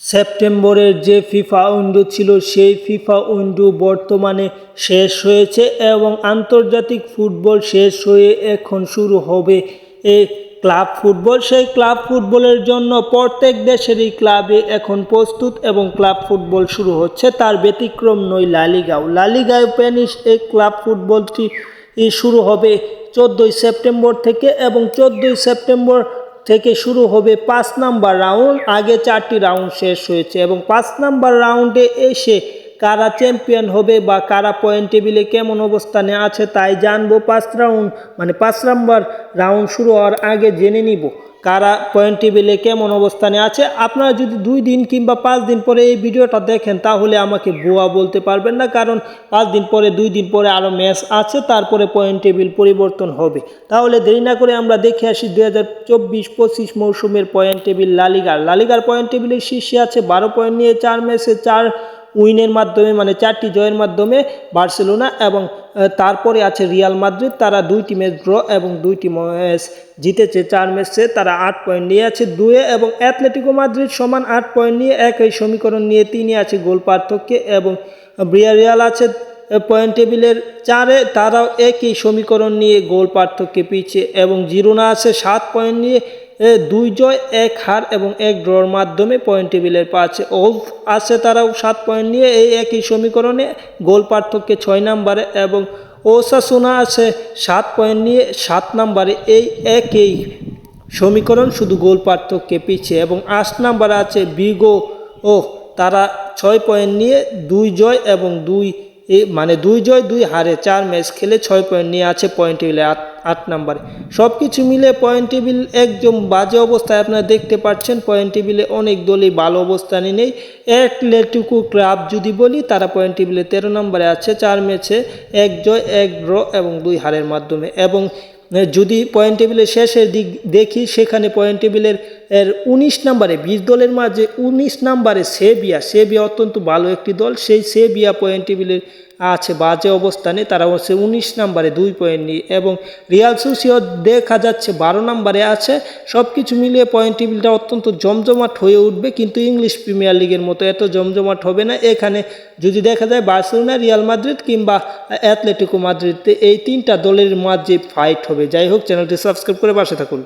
সেপ্টেম্বরের যে FIFA window ছিল, সেই ফিফা উইন্ডো বর্তমানে শেষ হয়েছে এবং আন্তর্জাতিক ফুটবল শেষ হয়ে এখন শুরু হবে এই ক্লাব ফুটবল। সেই ক্লাব ফুটবলের জন্য প্রত্যেক দেশেরই ক্লাবে এখন প্রস্তুত এবং ক্লাব ফুটবল শুরু হচ্ছে। তার ব্যতিক্রম নয় লালিগাও লালিগাও স্প্যানিশ এই ক্লাব ফুটবলটি শুরু হবে চোদ্দোই সেপ্টেম্বর থেকে এবং চোদ্দোই সেপ্টেম্বর থেকে শুরু হবে পাঁচ নাম্বার রাউন্ড। আগে চারটি রাউন্ড শেষ হয়েছে এবং পাঁচ নাম্বার রাউন্ডে এসে কারা চ্যাম্পিয়ন হবে বা কারা পয়েন্ট টেবিলে কেমন অবস্থানে আছে তাই জানব পাঁচ রাউন্ড মানে পাঁচ নাম্বার রাউন্ড শুরু হওয়ার আগে জেনে নিব। কারা পয়েন্ট টেবিলে কেমন অবস্থানে আছে, আপনারা যদি দুই দিন কিংবা পাঁচ দিন পরে এই ভিডিওটা দেখেন, তাহলে আমাকে ভুয়া বলতে পারবেন না, কারণ পাঁচ দিন পরে, দুই দিন পরে আরও ম্যাচ আছে, তারপরে পয়েন্ট টেবিল পরিবর্তন হবে। তাহলে দেরি না করে আমরা দেখে আসি দুই হাজার চব্বিশ পঁচিশ মৌসুমের পয়েন্ট টেবিল লালিগার লালিগার পয়েন্ট টেবিলের শীর্ষে আছে বারো পয়েন্ট নিয়ে চার ম্যাচে চার উইনের মাধ্যমে মানে চারটি জয়ের মাধ্যমে বার্সেলোনা এবং তারপরে আছে রিয়াল মাদ্রিদ, তারা দুইটি ম্যাচ ড্র এবং দুইটি ম্যাচ জিতেছে। চার ম্যাচে তারা আট পয়েন্ট নিয়ে আছে দুয়ে এবং অ্যাথলেটিকো মাদ্রিদ সমান আট পয়েন্ট নিয়ে একই সমীকরণ নিয়ে তিনি আছে গোল পার্থক্যে এবং রিয়াল আছে পয়েন্ট টেবিলের চারে, তারাও একই সমীকরণ নিয়ে গোল পার্থক্যে পিছিয়ে এবং জিরোনা আছে সাত পয়েন্ট নিয়ে দুই জয়, এক হার এবং এক ড্রর মাধ্যমে পয়েন্ট টেবিলের পাচ্ছে ওলফ আছে তারাও সাত পয়েন্ট নিয়ে এই একই সমীকরণে গোল পার্থক্যে ছয় নম্বরে এবং ওসাসোনা আছে সাত পয়েন্ট নিয়ে সাত নম্বরে এই একই সমীকরণ শুধু গোল পার্থক্যে পিছিয়ে এবং আট নাম্বার আছে বিগো ও তারা ছয় পয়েন্ট নিয়ে দুই জয় এবং দুই মানে দুই জয়, দুই হারে, চার ম্যাচ খেলে ছয় পয়েন্ট নিয়ে আছে পয়েন্ট টেবিলে আট আট নাম্বারে সব কিছু মিলে পয়েন্ট টেবিল একদম বাজে অবস্থায় আপনারা দেখতে পাচ্ছেন। পয়েন্ট টেবিলে অনেক দলই ভালো অবস্থানে নেই। অ্যাটলেটিকো ক্লাব যদি বলি, তারা পয়েন্ট টেবিলে তেরো নম্বরে আছে। চার ম্যাচে এক জয়, এক ড্র এবং দুই হারের মাধ্যমে। এবং যদি পয়েন্ট টেবিলের শেষের দিক দেখি, সেখানে পয়েন্ট টেবিলের এর উনিশ নম্বরে, বিশ দলের মাঝে উনিশ নম্বরে সেবিয়া। সেবিয়া অত্যন্ত ভালো একটি দল। সেই সেবিয়া পয়েন্ট টেবিলের আছে বাজে অবস্থানে। তারা হচ্ছে উনিশ নম্বরে দুই পয়েন্ট নিয়ে। এবং রিয়াল সুসিও দেখা যাচ্ছে বারো নম্বরে আছে। সব কিছু মিলিয়ে পয়েন্ট টেবিলটা অত্যন্ত জমজমাট হয়ে উঠবে। কিন্তু ইংলিশ প্রিমিয়ার লিগের মতো এত জমজমাট হবে না। এখানে যদি দেখা যায় বার্সেলোনা রিয়াল মাদ্রিদ কিংবা অ্যাথলেটিকো মাদ্রিদ এই তিনটা দলের মাঝে ফাইট হবে। যাই হোক চ্যানেলটি সাবস্ক্রাইব করে পাশে থাকুন।